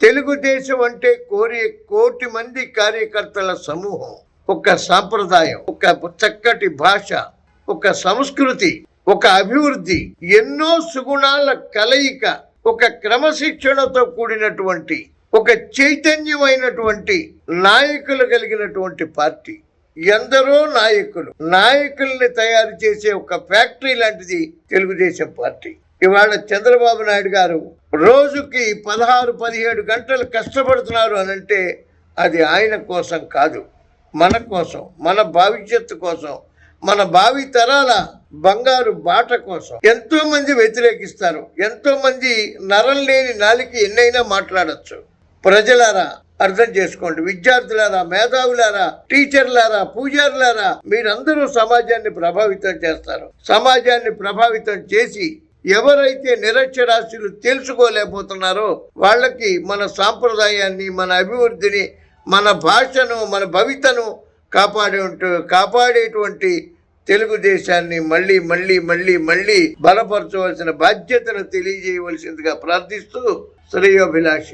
తెలుగుదేశం అంటే కోరి కోటి మంది కార్యకర్తల సమూహం ఒక సాంప్రదాయం ఒక చక్కటి భాష ఒక సంస్కృతి ఒక అభివృద్ధి ఎన్నో సుగుణాల కలయిక ఒక క్రమశిక్షణతో కూడినటువంటి ఒక చైతన్యమైనటువంటి నాయకులు కలిగినటువంటి పార్టీ. ఎందరో నాయకులు నాయకుల్ని తయారు చేసే ఒక ఫ్యాక్టరీ లాంటిది తెలుగుదేశం పార్టీ. ఇవాళ చంద్రబాబు నాయుడు గారు రోజుకి పదహారు పదిహేడు గంటలు కష్టపడుతున్నారు అని అంటే అది ఆయన కోసం కాదు. మన కోసం మన భవిష్యత్తు కోసం మన భావి తరాల బంగారు బాట కోసం ఎంతో మంది వ్యతిరేకిస్తారు. ఎంతో మంది నరం లేని నాలికి ఎన్నైనా మాట్లాడచ్చు. ప్రజలారా అర్థం చేసుకోండి. విద్యార్థులారా మేధావులారా టీచర్లారా పూజారులారా మీరందరూ సమాజాన్ని ప్రభావితం చేస్తారు. సమాజాన్ని ప్రభావితం చేసి ఎవరైతే నిరక్షరాస్యులు తెలుసుకోలేకపోతున్నారో వాళ్ళకి మన సాంప్రదాయాన్ని మన అభివృద్ధిని మన భాషను మన భవితను కాపాడే కాపాడేటువంటి తెలుగుదేశాన్ని మళ్ళీ మళ్ళీ మళ్ళీ మళ్ళీ బలపరచవలసిన బాధ్యతను తెలియజేయవలసిందిగా ప్రార్థిస్తూ శ్రేయోభిలాషి.